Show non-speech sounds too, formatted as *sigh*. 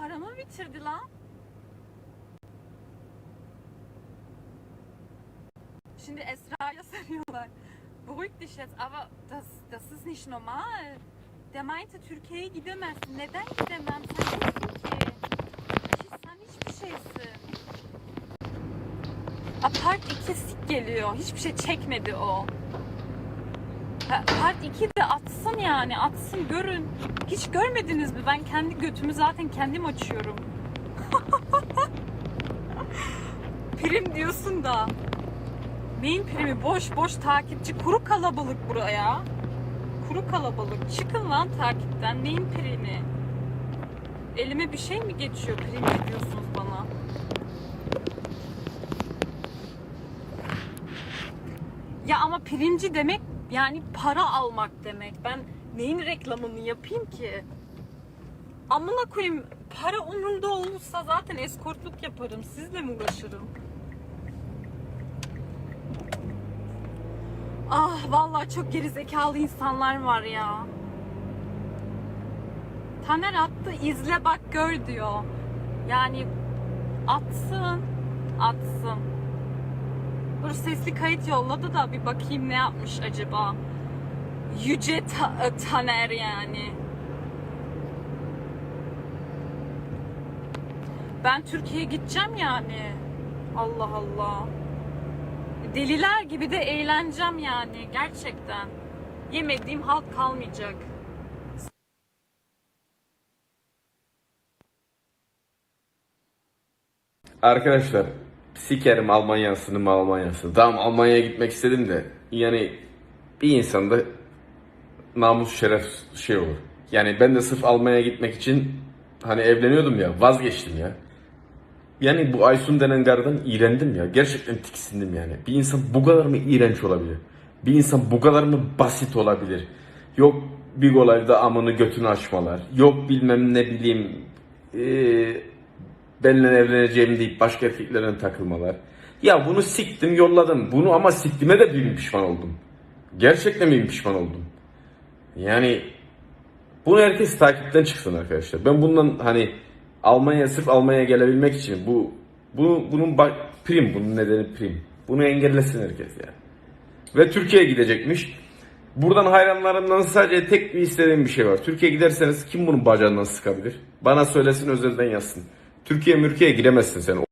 paramı bitirdi lan. Şimdi Esra'ya *laughs* soruyorlar. Beruhig dich jetzt, aber das, das ist nicht normal. Der meinte Türkiye'ye gidemezsin. Neden gidemem? Sen nesin ki? Sen hiçbir şeysin. Apart 2 sik geliyor. Hiçbir şey çekmedi o. Part 2 de atsın yani atsın görün. Hiç görmediniz mi? Ben kendi götümü zaten kendim açıyorum. *laughs* Prim diyorsun da. Neyin primi? Boş boş takipçi. Kuru kalabalık buraya. Kuru kalabalık. Çıkın lan takipten. Neyin primi? Elime bir şey mi geçiyor prim diyorsunuz bana? Ya ama primci demek yani para almak demek. Ben neyin reklamını yapayım ki? Amına koyayım para umurumda olursa zaten eskortluk yaparım. Sizle mi uğraşırım? Ah vallahi çok gerizekalı insanlar var ya. Taner attı izle bak gör diyor. Yani atsın, atsın. Dur sesli kayıt yolladı da bir bakayım ne yapmış acaba. Yüce Ta- e, Taner yani. Ben Türkiye'ye gideceğim yani. Allah Allah. Deliler gibi de eğleneceğim yani gerçekten. Yemediğim halk kalmayacak. Arkadaşlar sikerim Almanya'sını Almanya'sını. Tamam Almanya'ya gitmek istedim de yani bir insanda namus şeref şey olur. Yani ben de sırf Almanya'ya gitmek için hani evleniyordum ya vazgeçtim ya. Yani bu Aysun denen gardan iğrendim ya. Gerçekten tiksindim yani. Bir insan bu kadar mı iğrenç olabilir? Bir insan bu kadar mı basit olabilir? Yok Big Olay'da amını götünü açmalar. Yok bilmem ne bileyim eee benimle evleneceğim deyip başka erkeklerine takılmalar. Ya bunu siktim yolladım. Bunu ama siktime de bir pişman oldum. Gerçekten bir pişman oldum. Yani bunu herkes takipten çıksın arkadaşlar. Ben bundan hani Almanya sırf Almanya'ya gelebilmek için bu bu bunun ba- prim bunun nedeni prim. Bunu engellesin herkes yani. Ve Türkiye'ye gidecekmiş. Buradan hayranlarımdan sadece tek bir istediğim bir şey var. Türkiye'ye giderseniz kim bunun bacağından sıkabilir? Bana söylesin özelden yazsın. Türkiye mürkiye giremezsin sen.